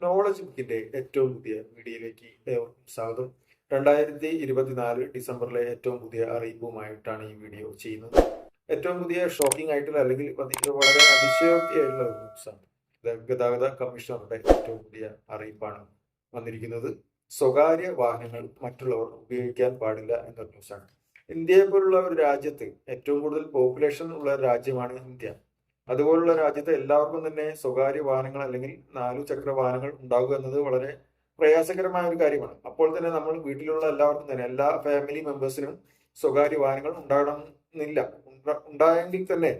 Knowledge ബുക്കിന്റെ ഏറ്റവും പുതിയ വീഡിയോയിലേക്ക് ഏവർക്കും സ്വാഗതം. രണ്ടായിരത്തി ഇരുപത്തിനാല് ഡിസംബറിലെ ഏറ്റവും പുതിയ അറിയിപ്പുമായിട്ടാണ് ഈ വീഡിയോ ചെയ്യുന്നത്. ഏറ്റവും പുതിയ ഷോക്കിംഗ് ആയിട്ടുള്ള അല്ലെങ്കിൽ വളരെ അതിശയോക്തിയായിട്ടുള്ള ന്യൂസാണ് ഗതാഗത കമ്മീഷണറുടെ ഏറ്റവും പുതിയ അറിയിപ്പാണ് വന്നിരിക്കുന്നത്. സ്വകാര്യ വാഹനങ്ങൾ മറ്റുള്ളവർ ഉപയോഗിക്കാൻ പാടില്ല എന്നൊരു ന്യൂസാണ് ഇന്ത്യയെ പോലുള്ള ഒരു രാജ്യത്ത് ഏറ്റവും കൂടുതൽ പോപ്പുലേഷൻ ഉള്ള രാജ്യമാണ് ഇന്ത്യ. അതുപോലുള്ള രാജ്യത്ത് എല്ലാവർക്കും തന്നെ സ്വകാര്യ വാഹനങ്ങൾ അല്ലെങ്കിൽ നാലു ചക്ര വാഹനങ്ങൾ ഉണ്ടാകുക എന്നത് വളരെ പ്രയാസകരമായ ഒരു കാര്യമാണ്. അപ്പോൾ തന്നെ നമ്മൾ വീട്ടിലുള്ള എല്ലാവർക്കും തന്നെ എല്ലാ ഫാമിലി മെമ്പേഴ്സിനും സ്വകാര്യ വാഹനങ്ങൾ ഉണ്ടാകണമെന്നില്ല. ഉണ്ടായെങ്കിൽ തന്നെ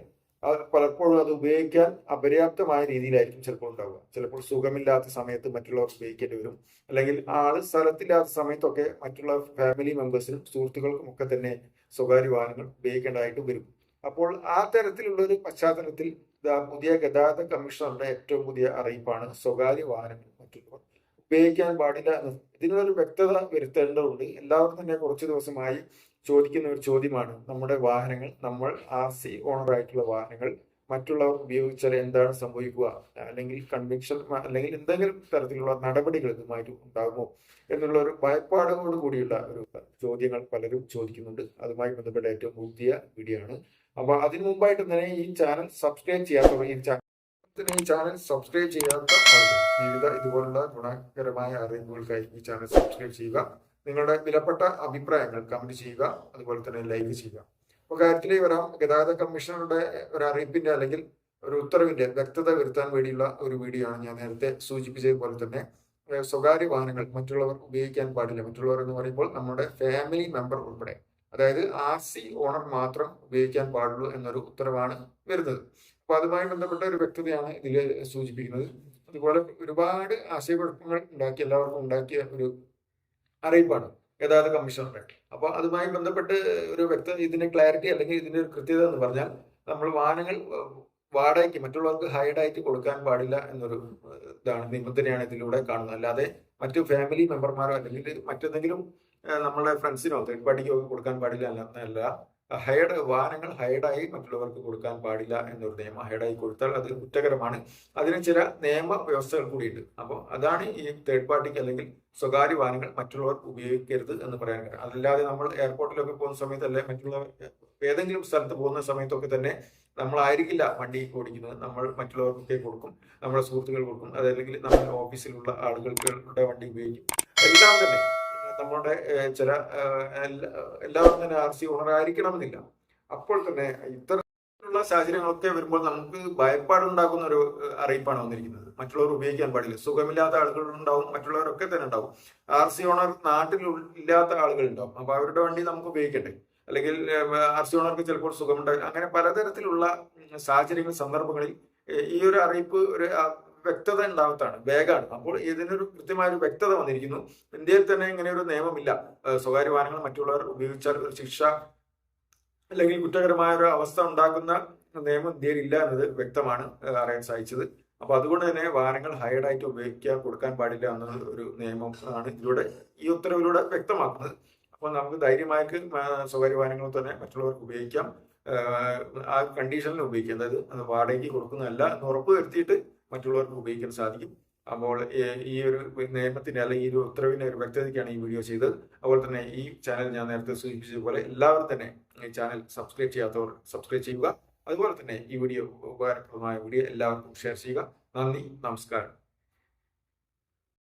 പലപ്പോഴും അത് ഉപയോഗിക്കാൻ അപര്യാപ്തമായ രീതിയിലായിരിക്കും ചിലപ്പോൾ ഉണ്ടാവുക. ചിലപ്പോൾ സുഖമില്ലാത്ത സമയത്ത് മറ്റുള്ളവർ ഉപയോഗിക്കേണ്ടി വരും. അല്ലെങ്കിൽ ആൾ സ്ഥലത്തില്ലാത്ത സമയത്തൊക്കെ മറ്റുള്ള ഫാമിലി മെമ്പേഴ്സിനും സുഹൃത്തുക്കൾക്കും ഒക്കെ തന്നെ സ്വകാര്യ വാഹനങ്ങൾ ഉപയോഗിക്കേണ്ടതായിട്ട് വരും. അപ്പോൾ ആ തരത്തിലുള്ള ഒരു പശ്ചാത്തലത്തിൽ പുതിയ ഗതാഗത കമ്മീഷണറുടെ ഏറ്റവും പുതിയ അറിയിപ്പാണ് സ്വകാര്യ വാഹനങ്ങൾ മറ്റുള്ളവർ. ഉപയോഗിക്കാൻ പാടില്ല എന്ന് ഇതിനൊരു വ്യക്തത വരുത്തേണ്ടതുണ്ട്. എല്ലാവരും തന്നെ കുറച്ച് ദിവസമായി ചോദിക്കുന്ന ഒരു ചോദ്യമാണ് നമ്മുടെ വാഹനങ്ങൾ നമ്മൾ ആർ സി ഓണറായിട്ടുള്ള വാഹനങ്ങൾ മറ്റുള്ളവർ ഉപയോഗിച്ചാൽ എന്താണ് സംഭവിക്കുക? അല്ലെങ്കിൽ കൺവിക്ഷൻ അല്ലെങ്കിൽ എന്തെങ്കിലും തരത്തിലുള്ള നടപടികൾ ഇതുമായിട്ട് ഉണ്ടാകുമോ? എന്നുള്ള ഒരു ഭയപ്പാടോട് കൂടിയുള്ള ഒരു ചോദ്യങ്ങൾ പലരും ചോദിക്കുന്നുണ്ട്. അതുമായി ബന്ധപ്പെട്ട ഏറ്റവും പുതിയ വീഡിയോ ആണ്. അപ്പൊ അതിനു മുമ്പായിട്ട് തന്നെ ഈ ചാനൽ സബ്സ്ക്രൈബ് ചെയ്യാത്തവർ ഈ ചാനൽ ഈ ചാനൽ സബ്സ്ക്രൈബ് ചെയ്യാത്ത വിവിധ ഇതുപോലുള്ള ഗുണകരമായ അറിവുകൾക്കായി ഈ ചാനൽ സബ്സ്ക്രൈബ് ചെയ്യുക. നിങ്ങളുടെ വിലപ്പെട്ട അഭിപ്രായങ്ങൾ കമന്റ് ചെയ്യുക. അതുപോലെ തന്നെ ലൈക്ക് ചെയ്യുക. അപ്പോൾ കാര്യത്തിലേക്ക് വരാം ഗതാഗത കമ്മീഷണറുടെ ഒരു അറിയിപ്പിന്റെ അല്ലെങ്കിൽ ഒരു ഉത്തരവിന്റെ വ്യക്തത വരുത്താൻ വേണ്ടിയുള്ള ഒരു വീഡിയോ ആണ് ഞാൻ നേരത്തെ സൂചിപ്പിച്ചതുപോലെ തന്നെ. സ്വകാര്യ വാഹനങ്ങൾ മറ്റുള്ളവർ ഉപയോഗിക്കാൻ പാടില്ല. മറ്റുള്ളവർ എന്ന് പറയുമ്പോൾ നമ്മുടെ ഫാമിലി മെമ്പർ ഉൾപ്പെടെ. അതായത് ആർ സി ഓണർ മാത്രം ഉപയോഗിക്കാൻ പാടുള്ളൂ എന്നൊരു ഉത്തരവാണ് വരുന്നത്. അപ്പൊ അതുമായി ബന്ധപ്പെട്ട ഒരു വ്യക്തതയാണ് ഇതിൽ സൂചിപ്പിക്കുന്നത്. അതുപോലെ ഒരുപാട് ആശയക്കുഴപ്പങ്ങൾ ഉണ്ടാക്കി എല്ലാവർക്കും ഉണ്ടാക്കിയ ഒരു അറിയിപ്പാണ്. ഗതാഗത കമ്മീഷണറുടെ അപ്പൊ അതുമായി ബന്ധപ്പെട്ട് ഒരു വ്യക്തത ഇതിന്റെ ക്ലാരിറ്റി അല്ലെങ്കിൽ ഇതിന്റെ ഒരു കൃത്യത എന്ന് പറഞ്ഞാൽ നമ്മൾ വാഹനങ്ങൾ വാടകയ്ക്ക് മറ്റുള്ളവർക്ക് ഹൈഡായിട്ട് കൊടുക്കാൻ പാടില്ല എന്നൊരു ഇതാണ് നിബന്ധനയാണ് ഇതിലൂടെ കാണുന്നത്. അല്ലാതെ മറ്റു ഫാമിലി മെമ്പർമാരോ അല്ലെങ്കിൽ മറ്റെന്തെങ്കിലും നമ്മളെ ഫ്രണ്ട്സിനോ തേർഡ് പാർട്ടിക്കോ കൊടുക്കാൻ പാടില്ല അല്ല ഹൈഡ് വാഹനങ്ങൾ ഹൈഡായി മറ്റുള്ളവർക്ക് കൊടുക്കാൻ പാടില്ല എന്നൊരു നിയമം ഹൈഡായി കൊടുത്താൽ അത് കുറ്റകരമാണ്. അതിന് ചില നിയമ വ്യവസ്ഥകൾ കൂടിയുണ്ട്. അപ്പോൾ അതാണ് ഈ തേർഡ് പാർട്ടിക്ക് അല്ലെങ്കിൽ സ്വകാര്യ വാഹനങ്ങൾ മറ്റുള്ളവർ ഉപയോഗിക്കരുത് എന്ന് പറയാൻ കാരണം. അതല്ലാതെ നമ്മൾ എയർപോർട്ടിലൊക്കെ പോകുന്ന സമയത്തല്ലേ മറ്റുള്ളവർ ഏതെങ്കിലും സ്ഥലത്ത് പോകുന്ന സമയത്തൊക്കെ തന്നെ നമ്മളായിരിക്കില്ല വണ്ടി ഓടിക്കുന്നത്. നമ്മൾ മറ്റുള്ളവർക്കൊക്കെ കൊടുക്കും നമ്മുടെ സുഹൃത്തുക്കൾ കൊടുക്കും. അതല്ലെങ്കിൽ നമ്മുടെ ഓഫീസിലുള്ള ആളുകൾക്ക് വണ്ടി ഉപയോഗിക്കും. എല്ലാം തന്നെ നമ്മുടെ ചില എല്ലാവരും തന്നെ ആർ സി ഓണർ ആയിരിക്കണമെന്നില്ല അപ്പോൾ തന്നെ ഇത്തരത്തിലുള്ള സാഹചര്യങ്ങളൊക്കെ വരുമ്പോൾ നമുക്ക് ഭയപ്പാടുണ്ടാക്കുന്ന ഒരു അറിയിപ്പാണ് വന്നിരിക്കുന്നത്. മറ്റുള്ളവർ ഉപയോഗിക്കാൻ പാടില്ല. സുഖമില്ലാത്ത ആളുകൾ ഉണ്ടാവും മറ്റുള്ളവരൊക്കെ തന്നെ ഉണ്ടാവും. ആർ സി ഓണർ നാട്ടിൽ ഇല്ലാത്ത ആളുകൾ ഉണ്ടാവും അപ്പൊ അവരുടെ വണ്ടി നമുക്ക് ഉപയോഗിക്കട്ടെ അല്ലെങ്കിൽ ആർ സി ഓണർക്ക് ചിലപ്പോൾ സുഖമുണ്ടാവില്ല. അങ്ങനെ പലതരത്തിലുള്ള സാഹചര്യങ്ങൾ സന്ദർഭങ്ങളിൽ ഈ ഒരു അറിയിപ്പ് ഒരു വ്യക്തത ഉണ്ടാവത്താണ് വേഗമാണ് അപ്പോൾ ഇതിനൊരു കൃത്യമായ ഒരു വ്യക്തത വന്നിരിക്കുന്നു. ഇന്ത്യയിൽ തന്നെ ഇങ്ങനെ ഒരു നിയമമില്ല സ്വകാര്യ വാഹനങ്ങൾ മറ്റുള്ളവർ ഉപയോഗിച്ചാൽ ഒരു ശിക്ഷ അല്ലെങ്കിൽ കുറ്റകരമായ ഒരു അവസ്ഥ ഉണ്ടാക്കുന്ന നിയമം ഇന്ത്യയിൽ ഇല്ല എന്നത് വ്യക്തമാണ് അറിയാൻ സാധിച്ചത്. അപ്പൊ അതുകൊണ്ട് തന്നെ വാഹനങ്ങൾ ഹൈഡായിട്ട് ഉപയോഗിക്കാൻ കൊടുക്കാൻ പാടില്ല എന്നത് ഒരു നിയമം ആണ് ഇതിലൂടെ ഈ ഉത്തരവിലൂടെ വ്യക്തമാക്കുന്നത്. അപ്പോൾ നമുക്ക് ധൈര്യമായിട്ട് സ്വകാര്യ വാഹനങ്ങൾ തന്നെ മറ്റുള്ളവർക്ക് ഉപയോഗിക്കാം. ആ കണ്ടീഷനിൽ ഉപയോഗിക്കാം. അതായത് വാടകയ്ക്ക് കൊടുക്കുന്നതല്ല എന്ന് ഉറപ്പ് വരുത്തിയിട്ട് മറ്റുള്ളവർക്ക് ഉപയോഗിക്കാൻ സാധിക്കും. അപ്പോൾ ഈ ഒരു നിയമത്തിന്റെ അല്ലെങ്കിൽ ഈ ഒരു ഉത്തരവിന്റെ ഒരു വ്യക്തതയ്ക്കാണ് ഈ വീഡിയോ ചെയ്തത്. അതുപോലെ തന്നെ ഈ ചാനൽ ഞാൻ നേരത്തെ സൂചിപ്പിച്ചതുപോലെ എല്ലാവരും തന്നെ ഈ ചാനൽ സബ്സ്ക്രൈബ് ചെയ്യാത്തവർ സബ്സ്ക്രൈബ് ചെയ്യുക. അതുപോലെ തന്നെ ഈ വീഡിയോ ഉപകാരപ്രദമായ വീഡിയോ എല്ലാവർക്കും ഷെയർ ചെയ്യുക. നന്ദി നമസ്കാരം.